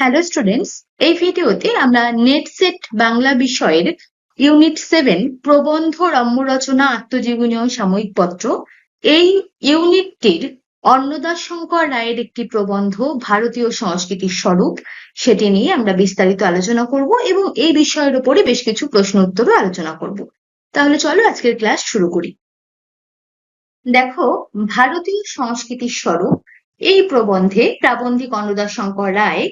Hello students এই ভিডিওতে আমরা নেট সেট বাংলা বিষয়ের ইউনিট সেভেন প্রবন্ধ রম্য রচনা আত্মজীবনীয় সাময়িক পত্র। এই ইউনিটটির অন্নদাস শঙ্কর রায়ের একটি প্রবন্ধ, ভারতীয় সংস্কৃতির স্বরূপ। সেটি নিয়ে আমরা বিস্তারিত আলোচনা করব এবং এই বিষয়ের উপরে বেশ কিছু প্রশ্ন উত্তরও আলোচনা করব। তাহলে চলো আজকের ক্লাস শুরু করি। দেখো, ভারতীয় সংস্কৃতির স্বরূপ। এই প্রবন্ধে প্রাবন্ধিক অন্নদাস শঙ্কর রায়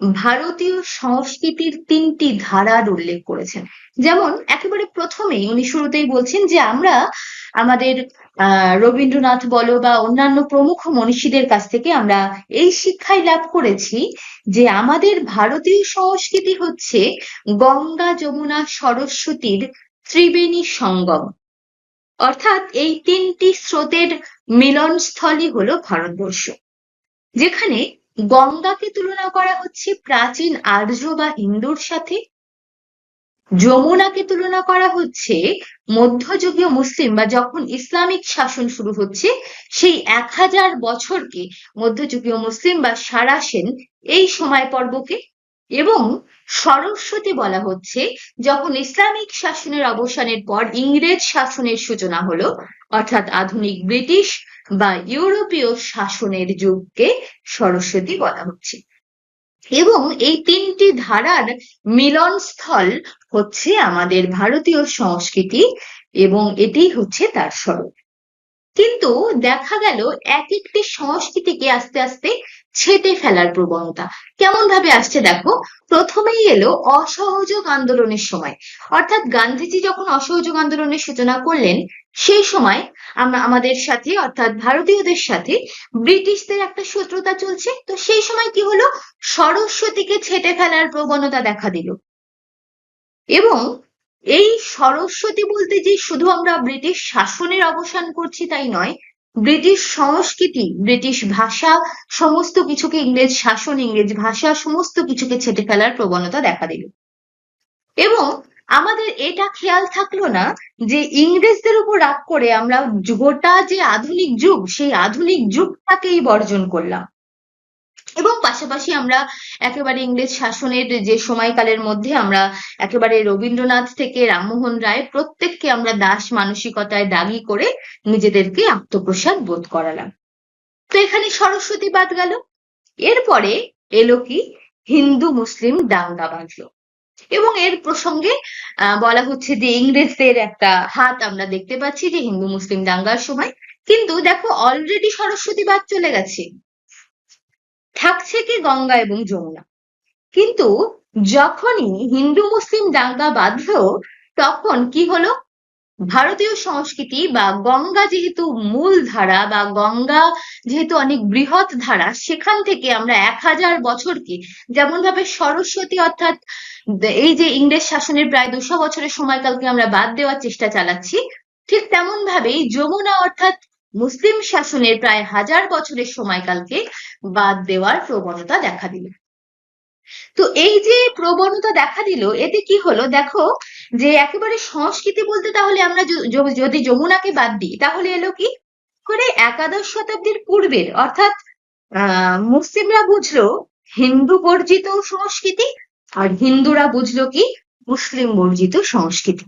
ভারতীয় সংস্কৃতির তিনটি ধারার উল্লেখ করেছেন। যেমন একেবারে প্রথমেই উনি শুরুতেই বলছেন যে আমরা আমাদের রবীন্দ্রনাথ বলো বা অন্যান্য প্রমুখ মনীষীদের কাছ থেকে আমরা এই শিক্ষাই লাভ করেছি যে আমাদের ভারতীয় সংস্কৃতি হচ্ছে গঙ্গা যমুনা সরস্বতীর ত্রিবেণী সঙ্গম। অর্থাৎ এই তিনটি স্রোতের মিলনস্থলই হলো ভারতবর্ষ। যেখানে গঙ্গাকে তুলনা করা হচ্ছে প্রাচীন আর্য বা হিন্দুর সাথে। যমুনাকে তুলনা করা হচ্ছে মধ্যযুগীয় মুসলিম বা যখন ইসলামিক শাসন শুরু হচ্ছে, সেই এক হাজার বছরকে মধ্যযুগীয় মুসলিম বা সারাসেন এই সময় পর্বকে। এবং সরস্বতী বলা হচ্ছে যখন ইসলামিক শাসনের অবসানের পর ইংরেজ শাসনের সূচনা হলো, অর্থাৎ আধুনিক ব্রিটিশ বা ইউরোপীয় শাসনের যুগকে সরস্বতী বলা হচ্ছে। এবং এই তিনটি ধারার মিলনস্থল হচ্ছে আমাদের ভারতীয় সংস্কৃতি এবং এটি হচ্ছে তার স্বরূপ। কিন্তু দেখা গেল এক একটি সংস্কৃতিকে আস্তে আস্তে ছেটে ফেলার প্রবণতা। কেমন ভাবে আসছে দেখো? প্রথমেই এলো অসহযোগ আন্দোলনের সময়। অর্থাৎ গান্ধীজি যখন অসহযোগ আন্দোলনের সূচনা করলেন, সেই সময় আমরা আমাদের সাথে, অর্থাৎ ভারতীয়দের সাথে ব্রিটিশদের একটা শত্রুতা চলছে। তো সেই সময় কি হলো? সরস্বতীকে ছেটে ফেলার প্রবণতা দেখা দিল। এবং এই সরস্বতী বলতে যে শুধু আমরা ব্রিটিশ শাসনের অবসান করছি তাই নয়, ব্রিটিশ সংস্কৃতি, ব্রিটিশ ভাষা, সমস্ত কিছুকে ইংরেজ শাসন, ইংরেজ ভাষা, সমস্ত কিছুকে ছেটে ফেলার প্রবণতা দেখা দিল। এবং আমাদের এটা খেয়াল থাকল না যে ইংরেজদের উপর রাগ করে আমরা গোটা যে আধুনিক যুগ, সেই আধুনিক যুগটাকেই বর্জন করলাম। এবং পাশাপাশি আমরা একেবারে ইংরেজ শাসনের যে সময়কালের মধ্যে আমরা একেবারে রবীন্দ্রনাথ থেকে রামমোহন রায় প্রত্যেককে আমরা দাস মানসিকতায় দাগি করে নিজেদেরকে আত্মপ্রসাদ বোধ করালাম। তো এখানে সরস্বতী বাদ গেল। এরপরে এলো কি? হিন্দু মুসলিম দাঙ্গা বাঁধলো। এবং এর প্রসঙ্গে বলা হচ্ছে যে ইংরেজদের একটা হাত আমরা দেখতে পাচ্ছি যে হিন্দু মুসলিম দাঙ্গার সময়। কিন্তু দেখো অলরেডি সরস্বতী বাদ চলে গেছে। থাকছে কি গঙ্গা এবং যমুনা। কিন্তু যখনই হিন্দু মুসলিম দাঙ্গা বাঁধলো, তখন কি হলো? ভারতীয় সংস্কৃতি বা গঙ্গা যেহেতু মূল ধারা বা গঙ্গা যেহেতু অনেক বৃহৎ ধারা, সেখান থেকে আমরা এক হাজার বছরকে যেমন ভাবে সরস্বতী অর্থাৎ এই যে ইংরেজ শাসনের প্রায় দুশো বছরের সময়কালকে আমরা বাদ দেওয়ার চেষ্টা চালাচ্ছি, ঠিক তেমন ভাবেই যমুনা অর্থাৎ মুসলিম শাসনের প্রায় হাজার বছরের সময়কালকে বাদ দেওয়ার প্রবণতা দেখা দিল। তো এই যে প্রবণতা দেখা দিল, এতে কি হলো? দেখো যে একেবারে সংস্কৃতি বলতে তাহলে আমরা যদি যমুনাকে বাদ দিই, তাহলে এলো কি? করে একাদশ শতাব্দীর পূর্বের, অর্থাৎ মুসলিমরা বুঝলো হিন্দু বর্জিত সংস্কৃতি, আর হিন্দুরা বুঝলো কি? মুসলিম বর্জিত সংস্কৃতি।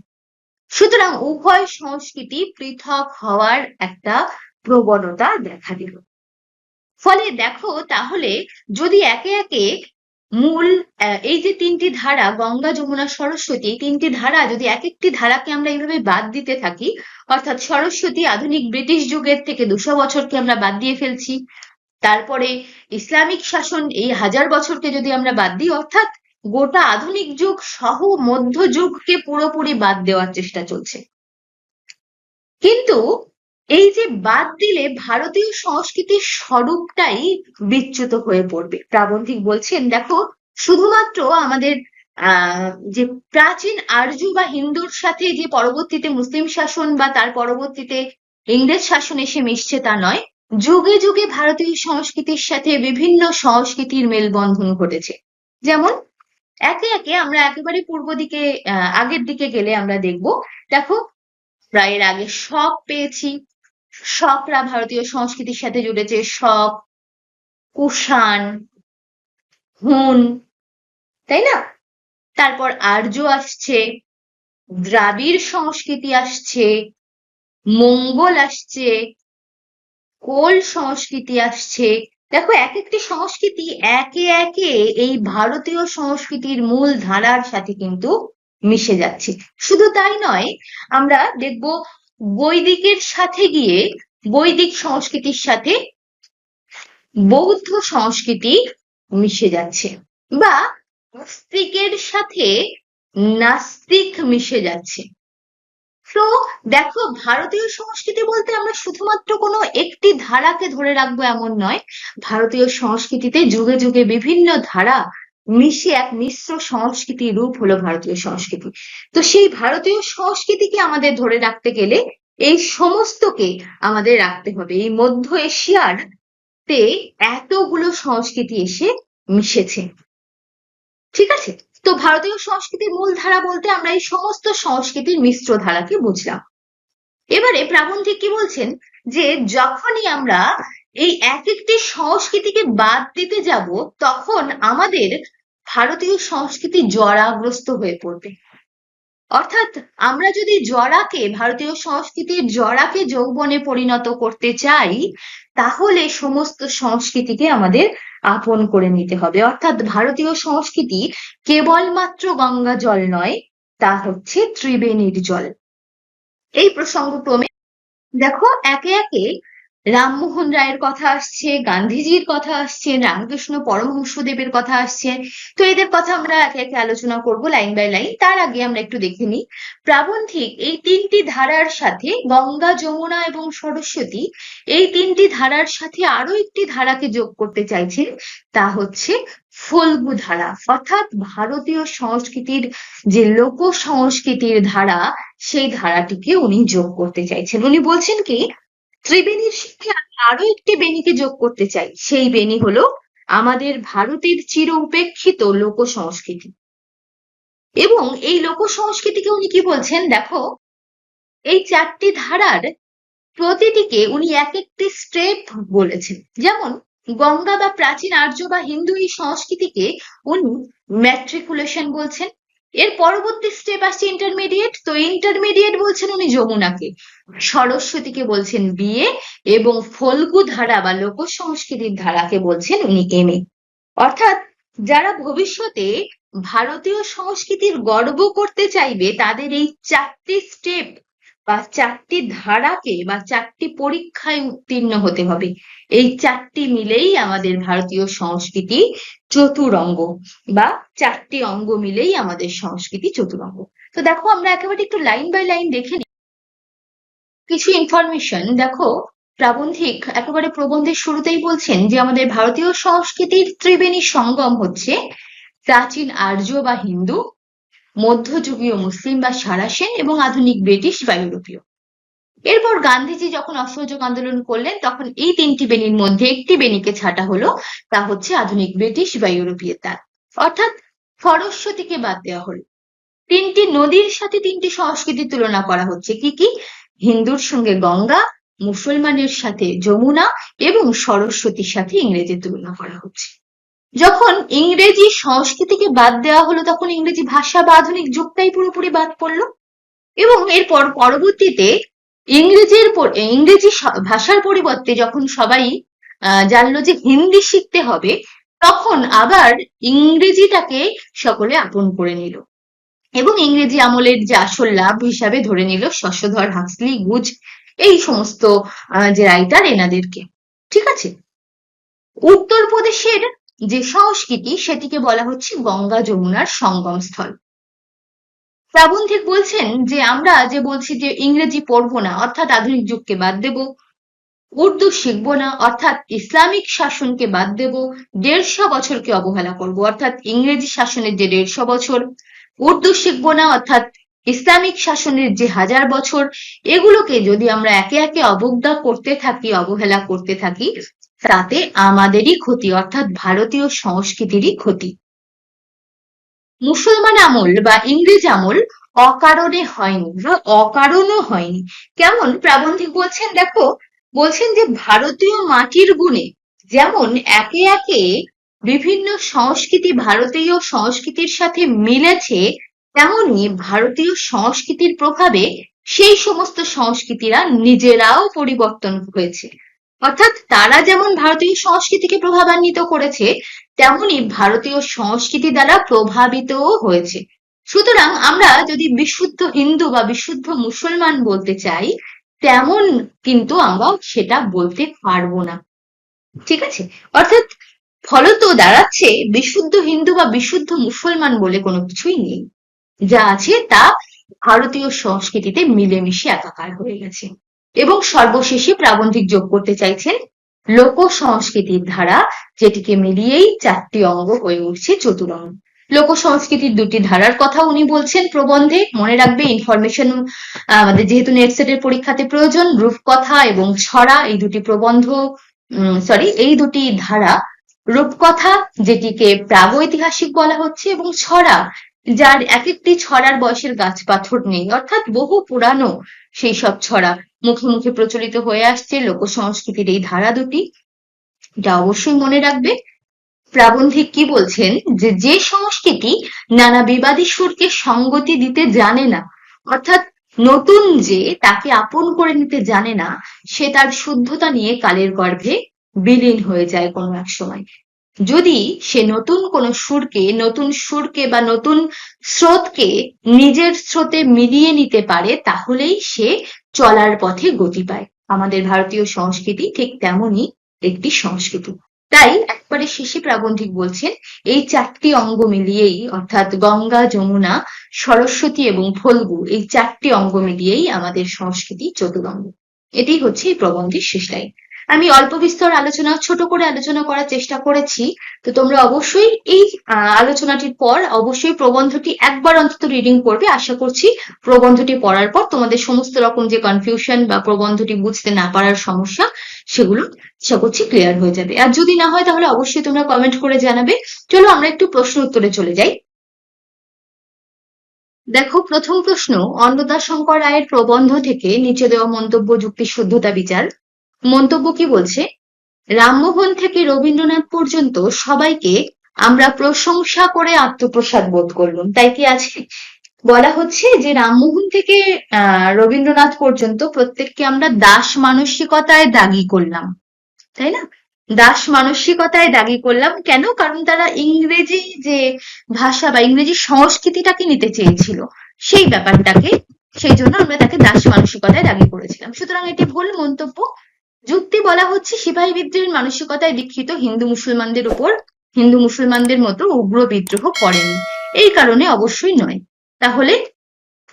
সুতরাং উভয় সংস্কৃতি পৃথক হওয়ার একটা প্রবণতা দেখা দিল। ফলে দেখো তাহলে যদি একে একে মূল এই যে তিনটি ধারা, গঙ্গা, যমুনা, সরস্বতী, তিনটি ধারা যদি এক একটি ধারাকে আমরা এইভাবে বাদ দিতে থাকি, অর্থাৎ সরস্বতী আধুনিক ব্রিটিশ যুগের থেকে দুশো বছরকে আমরা বাদ দিয়ে ফেলছি, তারপরে ইসলামিক শাসন এই হাজার বছরকে যদি আমরা বাদ দিই, অর্থাৎ গোটা আধুনিক যুগ সহ মধ্যযুগকে পুরোপুরি বাদ দেওয়ার চেষ্টা চলছে। কিন্তু এই যে বাদ দিলে ভারতীয় সংস্কৃতির স্বরূপটাই বিচ্যুত হয়ে পড়বে। প্রাবন্ধিক বলছেন, দেখো, শুধুমাত্র আমাদের যে প্রাচীন আর্য বা হিন্দুর সাথে যে পরবর্তীতে মুসলিম শাসন বা তার পরবর্তীতে ইংরেজ শাসন এসে মিশছে তা নয়, যুগে যুগে ভারতীয় সংস্কৃতির সাথে বিভিন্ন সংস্কৃতির মেলবন্ধন ঘটেছে। যেমন একে একে আমরা একেবারে পূর্ব দিকে আগের দিকে গেলে আমরা দেখব, দেখো, প্রায়ের আগে শক পেয়েছি। শকরা ভারতীয় সংস্কৃতির সাথে জুড়েছে শক, কুষাণ, হুন, তাই না? তারপর আর্য আসছে, দ্রাবিড় সংস্কৃতি আসছে, মঙ্গল আসছে, কোল সংস্কৃতি আসছে দেখো, এক একটি সংস্কৃতি একে একে এই ভারতীয় সংস্কৃতির মূল ধারার সাথে কিন্তু মিশে যাচ্ছে। শুধু তাই নয়, আমরা দেখব বৈদিকের সাথে গিয়ে বৈদিক সংস্কৃতির সাথে বৌদ্ধ সংস্কৃতি মিশে যাচ্ছে বা আস্তিকের সাথে নাস্তিক মিশে যাচ্ছে। তো দেখো, ভারতীয় সংস্কৃতি বলতে আমরা শুধুমাত্র কোনো একটি ধারাকে ধরে রাখব এমন নয়। ভারতীয় সংস্কৃতিতে যুগে যুগে বিভিন্ন ধারা মিশে এক মিশ্র সংস্কৃতির রূপ হলো ভারতীয় সংস্কৃতি। তো সেই ভারতীয় সংস্কৃতিকে আমাদের ধরে রাখতে গেলে এই সমস্তকে আমাদের রাখতে হবে। এই মধ্য এশিয়ার তে এতগুলো সংস্কৃতি এসে মিশেছে। ঠিক আছে? তো ভারতীয় সংস্কৃতির মূল ধারা বলতে আমরা এই সমস্ত সংস্কৃতির মিশ্র ধারাকে বুঝলাম। এবারে প্রাবন্ধিক কি বলছেন? যে যখনই আমরা এই এক একটি সংস্কৃতিকে বাদ দিতে যাব, তখন আমাদের ভারতীয় সংস্কৃতি জরাগ্রস্ত হয়ে পড়বে। অর্থাৎ আমরা যদি জরাকে, ভারতীয় সংস্কৃতির জরাকে যৌবনে পরিণত করতে চাই, তাহলে সমস্ত সংস্কৃতিকে আমাদের আপন করে নিতে হবে। অর্থাৎ ভারতীয় সংস্কৃতি কেবলমাত্র গঙ্গা জল নয়, তা হচ্ছে ত্রিবেণীর জল। এই প্রসঙ্গক্রমে দেখো একে একে রামমোহন রায়ের কথা আসছে, গান্ধীজির কথা আসছে, রামকৃষ্ণ পরমহংসদেবের কথা আসছে। তো এদের কথা আমরা একে একে আলোচনা করব লাইন বাই লাইন। তার আগে আমরা একটু দেখে নিই। প্রাবন্ধিক, এই তিনটি ধারার সাথে গঙ্গা, যমুনা এবং সরস্বতী, এই তিনটি ধারার সাথে আরও একটি ধারাকে যোগ করতে চাইছেন, তা হচ্ছে ফল্গু ধারা। অর্থাৎ ভারতীয় সংস্কৃতির যে লোক সংস্কৃতির ধারা, সেই ধারাটিকে উনি যোগ করতে চাইছেন। উনি বলছেন কি ত্রিবেণীর সাথে আমি আরও একটি বেণীকে যোগ করতে চাই। সেই বেণী হলো আমাদের ভারতের চির উপেক্ষিত লোক সংস্কৃতি এবং এই লোক সংস্কৃতিকে উনি কি বলছেন? দেখো, এই চারটি ধারার প্রতিটিকে উনি এক একটি স্টেপ বলেছেন। যেমন, গঙ্গা বা প্রাচীন আর্য বা হিন্দু এই সংস্কৃতিকে উনি ম্যাট্রিকুলেশন বলছেন। এর পরবর্তী স্টেপ আসছে ইন্টারমিডিয়েট তো ইন্টারমিডিয়েট বলছেন উনি যমুনাকে। সরস্বতীকে বলছেন বিয়ে এবং ফলগু ধারা বা লোক সংস্কৃতির ধারাকে বলছেন উনি এম অর্থাৎ যারা ভবিষ্যতে ভারতীয় সংস্কৃতির গর্ব করতে চাইবে, তাদের এই চারটি স্টেপ বা চারটি ধারাকে বা চারটি পরীক্ষায় উত্তীর্ণ হতে হবে। এই চারটি মিলেই আমাদের ভারতীয় সংস্কৃতি চতুরঙ্গ বা চারটি অঙ্গ মিলেই আমাদের সংস্কৃতি চতুরঙ্গ। তো দেখো, আমরা একেবারে একটু লাইন বাই লাইন দেখে নিই কিছু ইনফরমেশন দেখো, প্রাবন্ধিক একেবারে প্রবন্ধের শুরুতেই বলছেন যে আমাদের ভারতীয় সংস্কৃতির ত্রিবেণী সঙ্গম হচ্ছে প্রাচীন আর্য বা হিন্দু মধ্যযুগীয় মুসলিম বা সারাসেন এবং আধুনিক ব্রিটিশ বা ইউরোপীয়। এরপর গান্ধীজি যখন অসহযোগ আন্দোলন করলেন, তখন এই তিনটি বেনির মধ্যে একটি বেনিকে ছাটা হলো, তা হচ্ছে আধুনিক ব্রিটিশ বা ইউরোপীয় তার অর্থাৎ সরস্বতীকে বাদ দেওয়া হলো। তিনটি নদীর সাথে তিনটি সংস্কৃতির তুলনা করা হচ্ছে কি কি? হিন্দুর সঙ্গে গঙ্গা, মুসলমানের সাথে যমুনা এবং সরস্বতীর সাথে ইংরেজির তুলনা করা হচ্ছে। যখন ইংরেজি সংস্কৃতিকে বাদ দেওয়া হলো, তখন ইংরেজি ভাষা বা আধুনিক যুগটাই পুরোপুরি বাদ পড়ল। এবং এরপর পরবর্তীতে ইংরেজির ইংরেজি ভাষার পরিবর্তে যখন সবাই জানলো যে হিন্দি শিখতে হবে, তখন আবার ইংরেজিটাকে সকলে আপন করে নিল। এবং ইংরেজি আমলের যে আসল লাভ হিসাবে ধরে নিল শশধর হাক্সলি গুজ, এই সমস্ত যে রাইটার এনাদেরকে। ঠিক আছে? উত্তরপ্রদেশের যে সংস্কৃতি সেটিকে বলা হচ্ছে গঙ্গা যমুনার সঙ্গম স্থল প্রাবন্ধিক বলছেন যে আমরা যে বলছি যে ইংরেজি পড়ব না, অর্থাৎ আধুনিক যুগকে বাদ দেব, উর্দু শিখব না, অর্থাৎ ইসলামিক শাসনকে বাদ দেব, দেড়শো বছরকে অবহেলা করব, অর্থাৎ ইংরেজি শাসনের যে দেড়শো বছর, উর্দু শিখব না, অর্থাৎ ইসলামিক শাসনের যে হাজার বছর, এগুলোকে যদি আমরা একে একে অবজ্ঞা করতে থাকি, অবহেলা করতে থাকি তাতে আমাদেরই ক্ষতি, অর্থাৎ ভারতীয় সংস্কৃতিরই ক্ষতি। মুসলমান আমল বা ইংরেজ আমল অকারণে হয়নি, বা অকারণও হয়নি। কেমন? প্রাবন্ধিক বলছেন, দেখো, বলছেন যে ভারতীয় মাটির গুণে যেমন একে একে বিভিন্ন সংস্কৃতি ভারতীয় সংস্কৃতির সাথে মিলেছে, তেমনি ভারতীয় সংস্কৃতির প্রভাবে সেই সমস্ত সংস্কৃতিরা নিজেরাও পরিবর্তন হয়েছে। অর্থাৎ তারা যেমন ভারতীয় সংস্কৃতিকে প্রভাবান্বিত করেছে, তেমনি ভারতীয় সংস্কৃতি দ্বারা প্রভাবিতও হয়েছে। সুতরাং আমরা যদি বিশুদ্ধ হিন্দু বা বিশুদ্ধ মুসলমান বলতে চাই, তেমন কিন্তু আমরা সেটা বলতে পারব না। ঠিক আছে? অর্থাৎ ফলত দাঁড়াচ্ছে বিশুদ্ধ হিন্দু বা বিশুদ্ধ মুসলমান বলে কোনো কিছুই নেই। যা আছে তা ভারতীয় সংস্কৃতিতে মিলেমিশে একাকার হয়ে গেছে। এবং সর্বশেষে প্রাবন্ধিক যোগ করতে চাইছেন লোক সংস্কৃতির ধারা, যেটিকে মিলিয়েই চারটি অঙ্গ হয়ে উঠছে চতুরঙ্গ। লোক সংস্কৃতির দুটি ধারার কথা উনি বলছেন প্রবন্ধে। মনে রাখবে ইনফরমেশন আমাদের যেহেতু নেট সেটের পরীক্ষাতে প্রয়োজন, রূপকথা এবং ছড়া, এই দুটি প্রবন্ধ সরি এই দুটি ধারা রূপকথা, যেটিকে প্রাগৈতিহাসিক বলা হচ্ছে, এবং ছড়া, যার এক একটি ছড়ার বয়সের গাছ পাথর নেই। অর্থাৎ বহু পুরানো সেই সব ছড়া মুখে মুখে প্রচলিত হয়ে আসছে লোক সংস্কৃতির এই ধারা দুটি। যা অবশ্যই মনে রাখবে। প্রাবন্ধিক কি বলছেন? যে যে সংস্কৃতি নানা বিবাদী সুরকে সঙ্গতি দিতে জানে না, অর্থাৎ নতুন যে তাকে আপন করে নিতে জানে না, সে তার শুদ্ধতা নিয়ে কালের গর্ভে বিলীন হয়ে যায় কোনো এক সময়। যদি সে নতুন কোনো সুরকে, নতুন সুরকে বা নতুন স্রোতকে নিজের স্রোতে মিলিয়ে নিতে পারে, তাহলেই সে চলার পথে গতি পায়। আমাদের ভারতীয় সংস্কৃতি ঠিক তেমনই একটি সংস্কৃতি। তাই একবারে শেষে প্রাবন্ধিক বলছেন, এই চারটি অঙ্গ মিলিয়েই, অর্থাৎ গঙ্গা, যমুনা, সরস্বতী এবং ফল্গু, এই চারটি অঙ্গ মিলিয়েই আমাদের সংস্কৃতি চতুরঙ্গ। এটি হচ্ছে এই প্রবন্ধের শেষ লাইন। আমি অল্প বিস্তর আলোচনা, ছোট করে আলোচনা করার চেষ্টা করেছি। তো তোমরা অবশ্যই এই আলোচনাটির পর অবশ্যই প্রবন্ধটি একবার অন্তত রিডিং করবে। আশা করছি প্রবন্ধটি পড়ার পর তোমাদের সমস্ত রকম যে কনফিউশন বা প্রবন্ধটি বুঝতে না পারার সমস্যা, সেগুলো আশা করছি ক্লিয়ার হয়ে যাবে। আর যদি না হয় তাহলে অবশ্যই তোমরা কমেন্ট করে জানাবে। চলো আমরা একটু প্রশ্ন উত্তরে চলে যাই। দেখো, প্রথম প্রশ্ন অন্নদা শঙ্কর রায়ের প্রবন্ধ থেকে নিচে দেওয়া মন্তব্য, যুক্তি, শুদ্ধতা, বিচার। মন্তব্য কি বলছে? রামমোহন থেকে রবীন্দ্রনাথ পর্যন্ত সবাইকে আমরা প্রশংসা করে আত্মপ্রসাদ বোধ করলাম। তাই কি আছে? বলা হচ্ছে যে রামমোহন থেকে রবীন্দ্রনাথ পর্যন্ত প্রত্যেককে আমরা দাস মানসিকতায় দাগি করলাম। তাই না? দাস মানসিকতায় দাগি করলাম। কেন? কারণ তারা ইংরেজি যে ভাষা বা ইংরেজি সংস্কৃতিটাকে নিতে চেয়েছিল, সেই ব্যাপারটাকে, সেই জন্য আমরা তাকে দাস মানসিকতায় দাগি করেছিলাম। সুতরাং এটি ভুল মন্তব্য। যুক্তি বলা হচ্ছে সিপাহী বিদ্রোহের মানসিকতায় দীক্ষিত হিন্দু মুসলমানদের উপর হিন্দু মুসলমানদের মতো উগ্র বিদ্রোহ করেনি। এই কারণে অবশ্যই নয়। তাহলে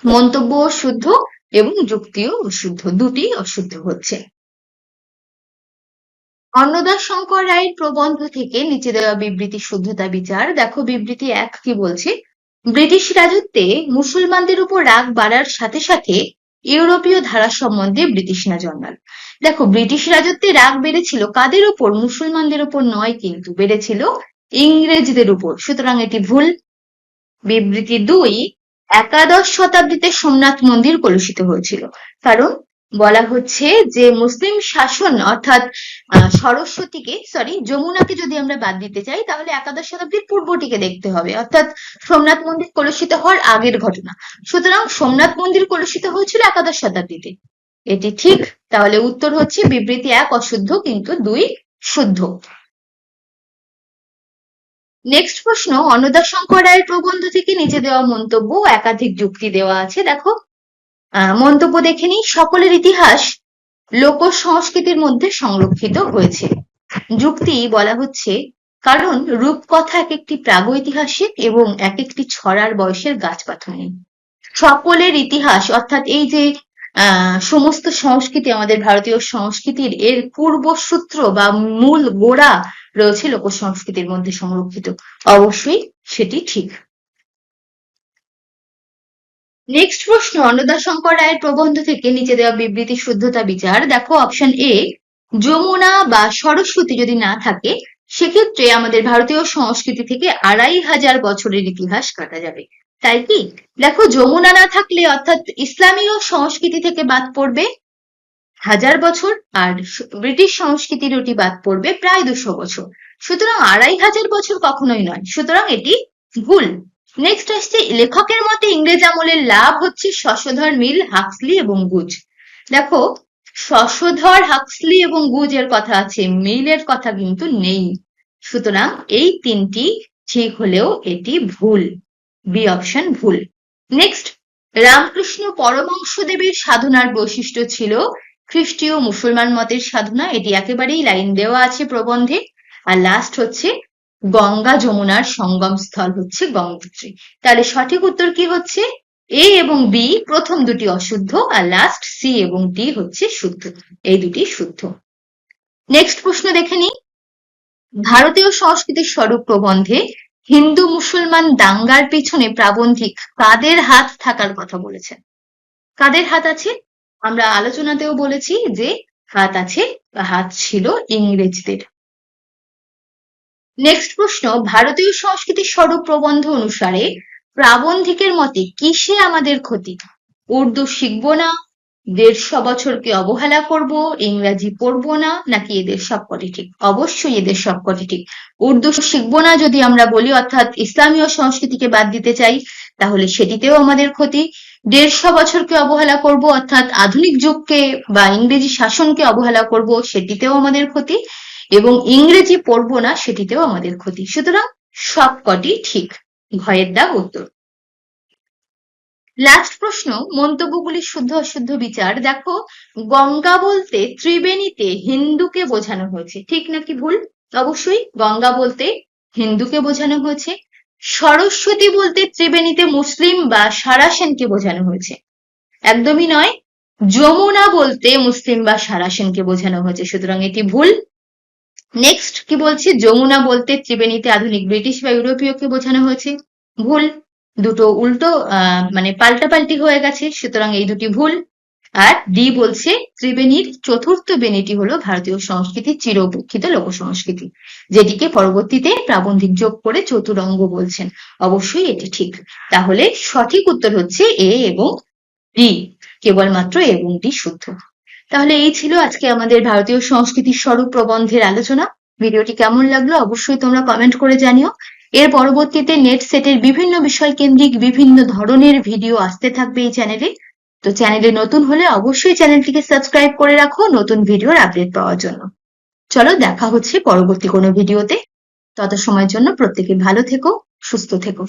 মন্তব্য অশুদ্ধ এবং যুক্তিও অশুদ্ধ। দুটি অশুদ্ধ হচ্ছে। অন্নদাস শঙ্কর রায়ের প্রবন্ধ থেকে নিচে দেওয়া বিবৃতি শুদ্ধতা বিচার। দেখো বিবৃতি এক কি বলছে, ব্রিটিশ রাজত্বে মুসলমানদের উপর রাগ বাড়ার সাথে সাথে ইউরোপীয় ধারা সম্বন্ধে ব্রিটিশরা জন্মাল দেখো, ব্রিটিশ রাজত্বে রাগ বেড়েছিল কাদের উপর? মুসলমানদের উপর নয় কিন্তু, বেড়েছিল ইংরেজদের উপর। সুতরাং এটি ভুল। বিবৃতি দুই, একাদশ শতাব্দীতে সোমনাথ মন্দির কলুষিত হয়েছিল। কারণ বলা হচ্ছে যে মুসলিম শাসন অর্থাৎ সরস্বতীকে সরি যমুনাকে যদি আমরা বাদ দিতে চাই, তাহলে একাদশ শতাব্দীর পূর্বটিকে দেখতে হবে। অর্থাৎ সোমনাথ মন্দির কলুষিত হওয়ার আগের ঘটনা। সুতরাং সোমনাথ মন্দির কলুষিত হয়েছিল একাদশ শতাব্দীতে। এটি ঠিক। তাহলে উত্তর হচ্ছে বিবৃতি এক, অশুদ্ধ, কিন্তু দুই, শুদ্ধ। নেক্সট প্রশ্ন অন্নদা শঙ্কর রায়ের প্রবন্ধ থেকে নিচে দেওয়া মন্তব্য একাধিক যুক্তি দেওয়া আছে। দেখো। মন্তব্য দেখে নিই। সকলের ইতিহাস লোক সংস্কৃতির মধ্যে সংরক্ষিত হয়েছে। যুক্তি বলা হচ্ছে, কারণ রূপকথা এক একটি প্রাগৈতিহাসিক এবং এক একটি ছড়ার বয়সের গাছ নেই সকলের ইতিহাস, অর্থাৎ এই যে সমস্ত সংস্কৃতি, আমাদের ভারতীয় সংস্কৃতির, এর পূর্বসূত্র বা মূল গোড়া রয়েছে লোক সংস্কৃতির মধ্যে সংরক্ষিত। অবশ্যই সেটি ঠিক। নেক্সট প্রশ্ন অন্নদা শঙ্কর রায়ের প্রবন্ধ থেকে নিচে দেওয়া বিবৃতি শুদ্ধতা বিচার। দেখো অপশন এ যমুনা বা সরস্বতী যদি না থাকে, সেক্ষেত্রে আমাদের ভারতীয় সংস্কৃতি থেকে আড়াই হাজার বছরের ইতিহাস কাটা যাবে। তাই কি? দেখো, যমুনা না থাকলে অর্থাৎ ইসলামীয় সংস্কৃতি থেকে বাদ পড়বে হাজার বছর, আর ব্রিটিশ সংস্কৃতির ওটি বাদ পড়বে প্রায় দুশো বছর। সুতরাং আড়াই হাজার বছর কখনোই নয়। সুতরাং এটি ভুল। নেক্সট আসছে, লেখকের মতে ইংরেজ আমলের লাভ হচ্ছে শশধর, মিল, হাক্সলি এবং গুজ। দেখো, শশধর, হাক্সলি এবং গুজের কথা আছে, মিলের কথা কিন্তু নেই। সুতরাং এই তিনটি ঠিক হলেও এটি ভুল বি অপশন ভুল। নেক্সট রামকৃষ্ণ পরমহংসদেবের সাধনার বৈশিষ্ট্য ছিল, খ্রিস্টীয় মুসলমান মতের সাধনা, এটি একেবারেই লাইন দেওয়া আছে প্রবন্ধে। আর লাস্ট হচ্ছে গঙ্গা যমুনার সঙ্গম স্থল হচ্ছে গঙ্গোত্রী। তাহলে সঠিক উত্তর কি হচ্ছে? এ এবং বি প্রথম দুটি অশুদ্ধ আর লাস্ট সি এবং ডি হচ্ছে শুদ্ধ। এই দুটি শুদ্ধ। নেক্সট প্রশ্ন দেখে নিই। ভারতীয় সংস্কৃতির স্বরূপ প্রবন্ধে হিন্দু মুসলমান দাঙ্গার পিছনে প্রাবন্ধিক কাদের হাত থাকার কথা বলেছেন? কাদের হাত আছে? আমরা আলোচনাতেও বলেছি যে হাত আছে হাত ছিল ইংরেজদের। নেক্সট প্রশ্ন, ভারতীয় সংস্কৃতির স্বরূপ প্রবন্ধ অনুসারে প্রাবন্ধিকের মতে কিসে আমাদের ক্ষতি? উর্দু শিখব না, দেড়শো বছরকে অবহেলা করব, ইংরাজি পড়ব না, নাকি এদের সব সবকটি ঠিক? অবশ্যই এদের সব সবকটি ঠিক। উর্দু শিখব না যদি আমরা বলি, অর্থাৎ ইসলামীয় সংস্কৃতিকে বাদ দিতে চাই, তাহলে সেটিতেও আমাদের ক্ষতি। দেড়শো বছরকে অবহেলা করব, অর্থাৎ আধুনিক যুগকে বা ইংরেজি শাসনকে অবহেলা করব, সেটিতেও আমাদের ক্ষতি। এবং ইংরেজি পড়ব না সেটিতেও আমাদের ক্ষতি। সুতরাং সবকটি ঠিক। ঘয়ের দাগ উত্তর। লাস্ট প্রশ্ন, মন্তব্যগুলি শুদ্ধ অশুদ্ধ বিচার। দেখো, গঙ্গা বলতে ত্রিবেণীতে হিন্দুকে বোঝানো হয়েছে। ঠিক নাকি ভুল? অবশ্যই গঙ্গা বলতে হিন্দুকে বোঝানো হয়েছে। সরস্বতী বলতে ত্রিবেণীতে মুসলিম বা সারাসেনকে বোঝানো হয়েছে। একদমই নয়। যমুনা বলতে মুসলিম বা সারাসেনকে বোঝানো হয়েছে। সুতরাং এটি ভুল। নেক্সট কি বলছে? যমুনা বলতে ত্রিবেণীতে আধুনিক ব্রিটিশ বা ইউরোপীয়কে বোঝানো হয়েছে। ভুল। দুটো উল্টো মানে পাল্টাপাল্টি হয়ে গেছে, সুতরাং এই দুটি ভুল। আর ডি বলছে, ত্রিবেণীর চতুর্থ বেণীটি হলো ভারতীয় সংস্কৃতির চিরপেক্ষিত লোক সংস্কৃতি যেটিকে পরবর্তীতে প্রাবন্ধিক যোগ করে চতুরঙ্গ বলছেন। অবশ্যই এটি ঠিক। তাহলে সঠিক উত্তর হচ্ছে এ এবং ডি কেবলমাত্র এবং ডি শুদ্ধ। তাহলে এই ছিল আজকে আমাদের ভারতীয় সংস্কৃতির স্বরূপ প্রবন্ধের আলোচনা। ভিডিওটি কেমন লাগল অবশ্যই তোমরা কমেন্ট করে জানিও। এর পরবর্তীতে নেট সেটের বিভিন্ন বিষয় কেন্দ্রিক বিভিন্ন ধরনের ভিডিও আসতে থাকবে এই চ্যানেলে তো চ্যানেলে নতুন হলে অবশ্যই চ্যানেলটিকে সাবস্ক্রাইব করে রাখো, নতুন ভিডিওর আপডেট পাওয়ার জন্য। চলো দেখা হচ্ছে পরবর্তী কোনো ভিডিওতে তত সময়ের জন্য প্রত্যেকে ভালো থেকো, সুস্থ থেকো।